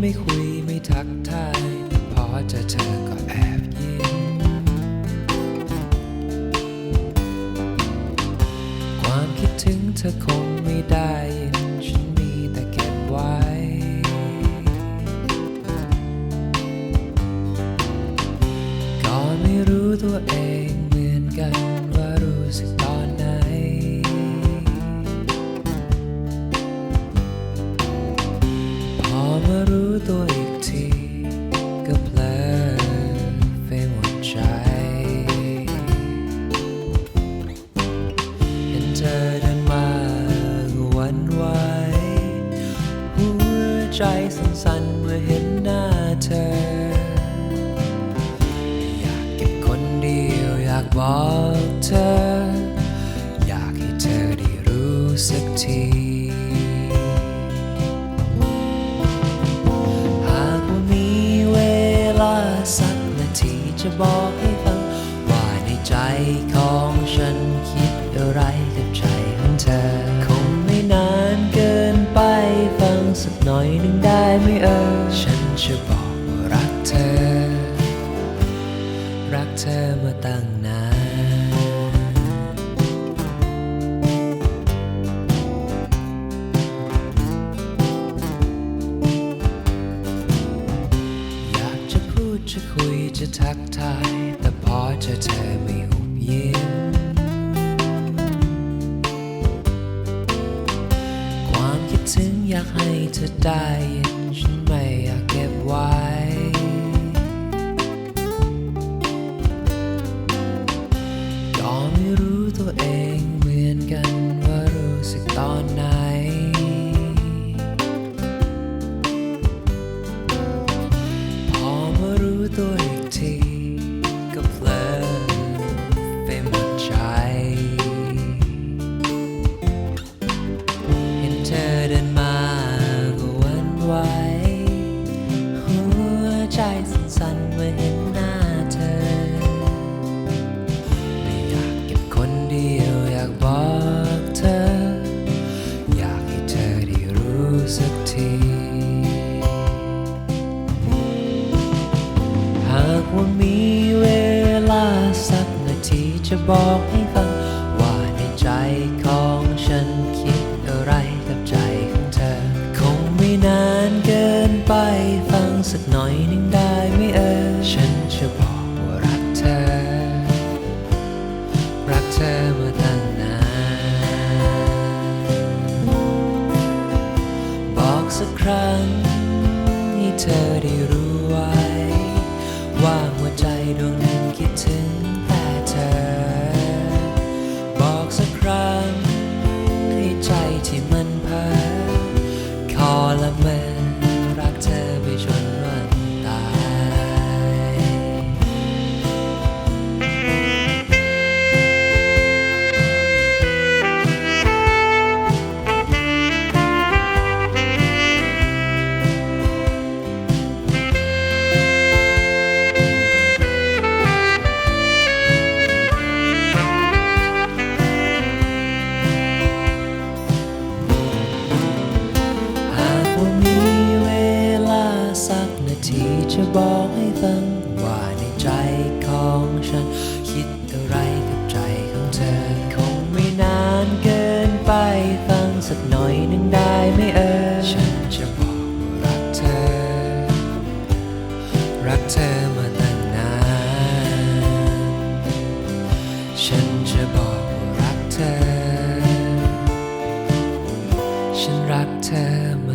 ไม่คุยไม่ทักทายพอจะเธอก็แอบยิ้มความคิดถึงเธอคงไม่ได้ฉันมีแต่เก็บไว้ ก็ไม่รู้ตัวเอง บอกเธอ อยากให้เธอได้รู้สักที หากว่ามีเวลาสักนาทีจะบอกให้ฟัง ว่าในใจของฉันคิดอะไร เธอมาตั้งนานอยากจะพูดจะคุยจะทักทาย แต่พอเจอเธอไม่หุบยิ้มความคิดถึงอยากให้เธอได้ ใจ เห็นเธอเดินมาก็วันไหวหัวใจสั่นๆเมื่อเห็นหน้าเธอ ไม่อยากเก็บคนเดียวอยากบอกเธอ อยากให้เธอได้รู้สัก บอกให้ฟัง ว่าในใจของฉันคิดอะไรกับใจของเธอ คงไม่นานเกินไปฟังสักหน่อยนึงได้ไหมเออ ฉันจะบอกว่ารักเธอ รักเธอมาตั้งนาน บอกสักครั้งให้เธอได้รู้ไว้ ว่าหัวใจดวงนั้นคิดถึง ใจของฉัน คิดอะไรกับใจของเธอ คงไม่นานเกินไปฟังสักหน่อยนึงได้ไหมเออ ฉันจะบอกรักเธอ รักเธอมาตั้งนาน ฉันจะบอกรักเธอ ฉันรักเธอ